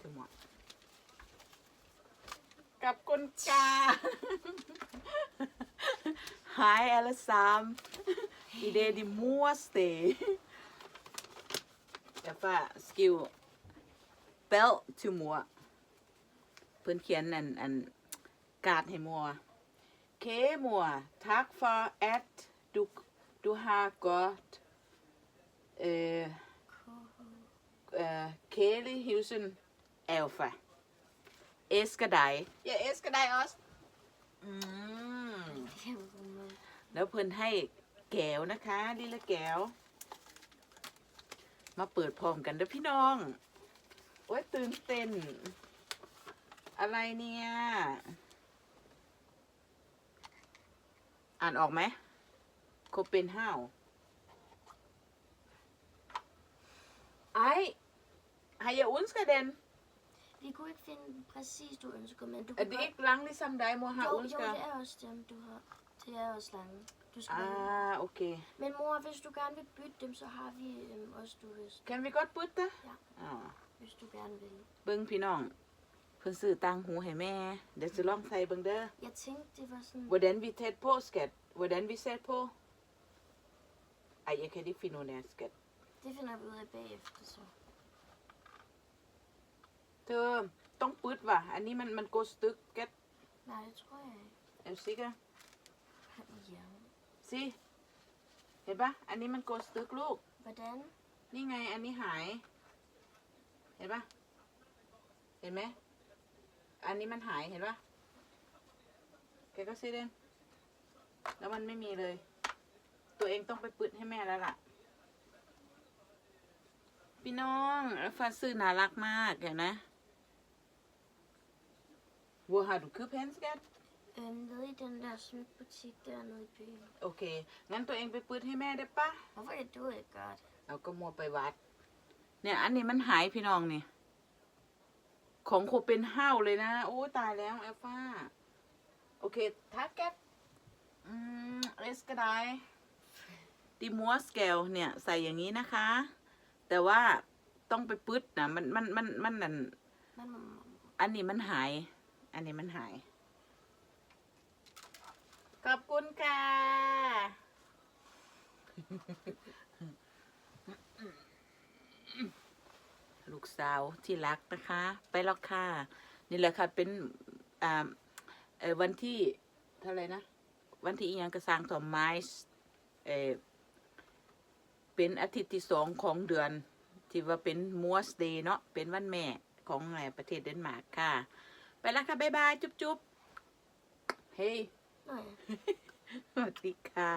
till moi. กับกุนกา Hej alle sammen. I dag er det mors dag. Jeg får skrive bad til mor. เพื่อนเขียนอันอันการ์ดให้มัวเคมัวทัก for at du du har godt øh, øh, kæle hilsen Alfa elsker dig jeg elsker dig også อืมแล้วเพื่อนให้แก้วนะคะลิละแก้ว มาเปิดพร้อมกันเด้อพี่น้อง โอ้ยตื่นเต้น อะไรเนี่ย อ่านออกไหมโคเปนห้าวไอ้ har jeg ønsket den Vi kunne ikke finde præcis, du ønsker, men du er kan det ikke lang ligesom dig mor har Jo, jo, ønsket det er også dem, du har. Det er også lange. Du skal vælge. ah okay Men mor, hvis du gerne vil bytte dem, så har vi øhm, også, du hvis, kan vi godt bytte det Ja. อ๋อ hvis du gerne vil. เบิ้งพี่น้อง เพิ่นซื้อตังหูให้แม่ เดี๋ยวจะลองใส่เบิ้งเด้อ Jeg tænkte, det var sådan... Hvordan vi tæt på, skat? Hvordan vi sæt på? Ej, jeg kan ikke finde ud af, skat. Det finder vi ud af bagefter, så. เธอต้องปืดว่ะ อันนี้มันมันโกสตึกแกต Nej, det tror jeg ikke. เอ็มซิกอะ Ja. สิเห็นปะอันนี้มันโกสตึกลูก Hvordan? นี่ไง อันนี้หาย เห็นปะเห็นไหม อันนี้มันหายเห็นปะแกก็ซิเดนแล้วมันไม่มีเลย ตัวเองต้องไปปืดให้แม่แล้วล่ะ พี่น้องแล้วฟ้าซื้อน่ารักมากเห็นไหม Hvor har du købt hen, skat? Øhm, nede i den der smykbutik dernede i byen. โอเคงั้นตัวเองไปปืดให้แม่ได้ปะ Hvorfor kan du ikke gøre det? เอาก็มัวไปวัด เนี่ย อันนี้มันหายพี่น้องนี่ ของโคเป็นห้าวเลยนะ โอ้ตายแล้วแอลฟ้าโอเคทักแกตอืมเอสก็ได้ดิมัวสแกลเนี่ย ใส่อย่างนี้นะคะ แต่ว่าต้องไปปืดนะมันมันมันมันนั่น Men, อันนี้มันหาย อันนี้มันหาย ขอบคุณค่ะ ลูกสาวที่รักนะคะ ไปแล้วค่ะ นี่แหละค่ะ เป็นอ่าเออวันที่เท่าไหรนะ วันที่อีหยังกระสร้างถอมไม้เออเป็นอาทิตย์ที่สองของเดือน ที่ว่าเป็นมัวสเดย์เนาะเป็นวันแม่ของไงประเทศเดนมาร์กค่ะ ไปแล้วค่ะ บ๊ายบาย จุ๊บจุ๊บเฮ้ย Nå ja. สวัสดีค่ะ